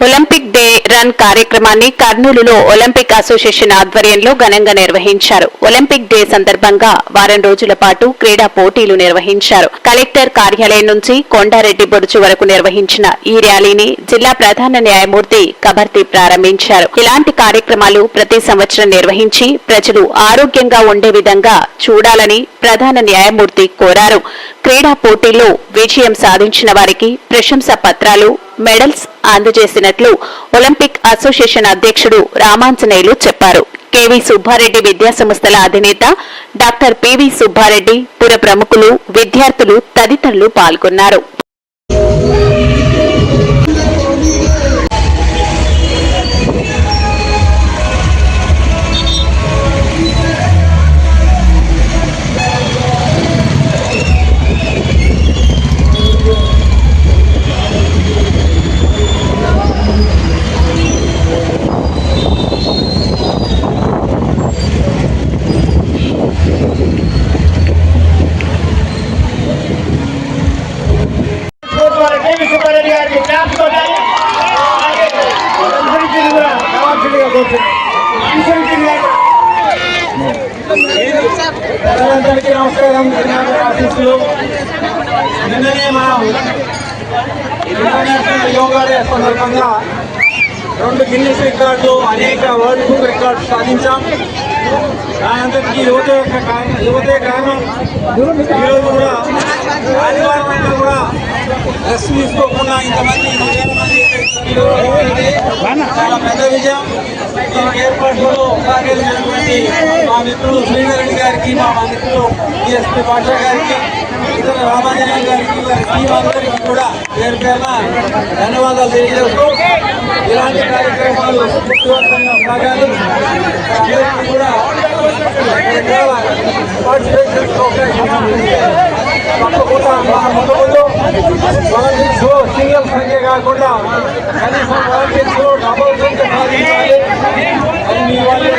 Olympic day run కార్యక్రమాన్ని కర్నూలులో Olympic association ఆధ్వర్యంలో ఘనంగా నిర్వహించారు. ఒలింపిక్ డే సందర్భంగా వారం రోజుల పాటు క్రీడా పోటీలు నిర్వహించారు. కలెక్టర్ కార్యాలయం నుంచి కొండారెడ్డి బొరుచు వరకు నిర్వహించిన ఈ ర్యాలీని జిల్లా ప్రధాన న్యాయమూర్తి కబర్తి ప్రారంభించారు. ఇలాంటి కార్యక్రమాలు ప్రతి సంవత్సరం నిర్వహించి ప్రజలు ఆరోగ్యంగా ఉండే విధంగా చూడాలని ప్రధాన న్యాయమూర్తి కోరారు. క్రీడా పోటీల్లో విజయం సాధించిన వారికి ప్రశంసా పత్రాలు మెడల్స్ అందజేసినట్లు ఒలింపిక్ అసోసియేషన్ అధ్యక్షుడు రామాంజనేయులు చెప్పారు. కెవి సుబ్బారెడ్డి విద్యా సంస్థల అధినేత డాక్టర్ పివి సుబ్బారెడ్డి పుర ప్రముఖులు విద్యార్థులు తదితరులు పాల్గొన్నారు. కన్సల్టెంట్ గారు. ప్రజలందరికీ నమస్కారం. ధన్యవాదాలు నిన్ననే మనం ఇంటర్నేషనల్ యోగా డే సందర్భంగా రెండు గిన్నెస్ రికార్డులు అనేక వరల్డ్ బుక్ రికార్డు సాధించాం. దానంతటికీ యువత యొక్క యువతే కారణం ఈరోజు కూడా ఆదివారం అయినా కూడా రెస్ట్ తీసుకోకుండా ఇంతమంది చాలా పెద్ద విజయం దీనికి ఏర్పాట్లలో సహకరించినటువంటి మా మిత్రులు శ్రీధరెడ్డి గారికి మా మిత్రులు డిఎస్పీ పాషా గారికి ఇతర రామాంజనేయ గారికి వారి టీం అందరికీ కూడా పేరు పేరున ధన్యవాదాలు తెలియజేస్తూ ఇలాంటి కార్యక్రమాలు సాగాలి అందరికీ కూడా పార్టిసిపేషన్ అవకాశం తప్పకుండా మన ముందు ముందు వాలంటీర్స్ సింగిల్ సంఖ్య కాకుండా కనీసం వాలంటీర్స్ డబుల్ సంఖ్య సాధించాలి అది మీ వాళ్ళే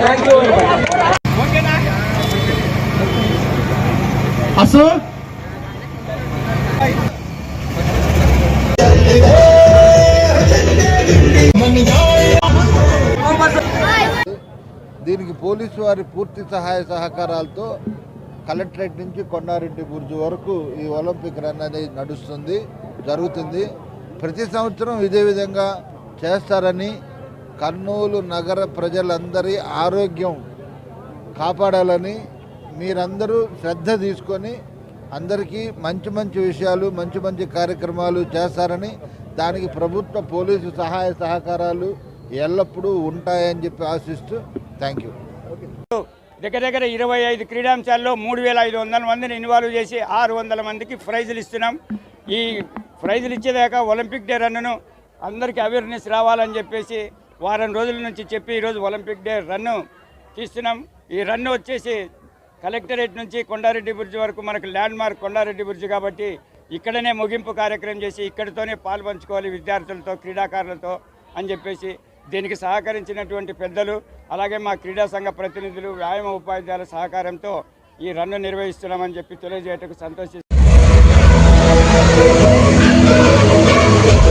థ్యాంక్ యూ వెరీ మచ్ అసు దీనికి పోలీసు వారి పూర్తి సహాయ సహకారాలతో కలెక్టరేట్ నుంచి కొండారెడ్డి బుర్జు వరకు ఈ ఒలింపిక్ రన్ అనేది నడుస్తుంది జరుగుతుంది. ప్రతి సంవత్సరం ఇదే విధంగా చేస్తారని కర్నూలు నగర ప్రజలందరి ఆరోగ్యం కాపాడాలని మీరందరూ శ్రద్ధ తీసుకొని అందరికీ మంచి మంచి విషయాలు మంచి మంచి కార్యక్రమాలు చేస్తారని దానికి ప్రభుత్వ పోలీసు సహాయ సహకారాలు ఎల్లప్పుడూ ఉంటాయని చెప్పి ఆశిస్తూ థ్యాంక్ యూ. దగ్గర దగ్గర ఇరవై ఐదు క్రీడాంశాల్లో మూడు వేల ఐదు వందల మందిని ఇన్వాల్వ్ చేసి ఆరు వందల మందికి ప్రైజులు ఇస్తున్నాం. ఈ ప్రైజులు ఇచ్చేదాకా ఒలింపిక్ డే రన్ను అందరికీ అవేర్నెస్ రావాలని చెప్పేసి వారం రోజుల నుంచి చెప్పి ఈరోజు ఒలింపిక్ డే రన్ను తీస్తున్నాం. ఈ రన్ను వచ్చేసి కలెక్టరేట్ నుంచి కొండారెడ్డి బ్రిడ్జ్ వరకు మనకు ల్యాండ్ మార్క్ కొండారెడ్డి బ్రిడ్జ్ కాబట్టి ఇక్కడనే ముగింపు కార్యక్రమం చేసి ఇక్కడితోనే పాల్పంచుకోవాలి విద్యార్థులతో క్రీడాకారులతో అని చెప్పేసి దీనికి సహకరించినటువంటి పెద్దలు అలాగే మా క్రీడా సంఘ ప్రతినిధులు వ్యాయామ ఉపాధ్యాయుల సహకారంతో ఈ రన్ను నిర్వహిస్తున్నామని చెప్పి తెలియజేయటకు సంతోషి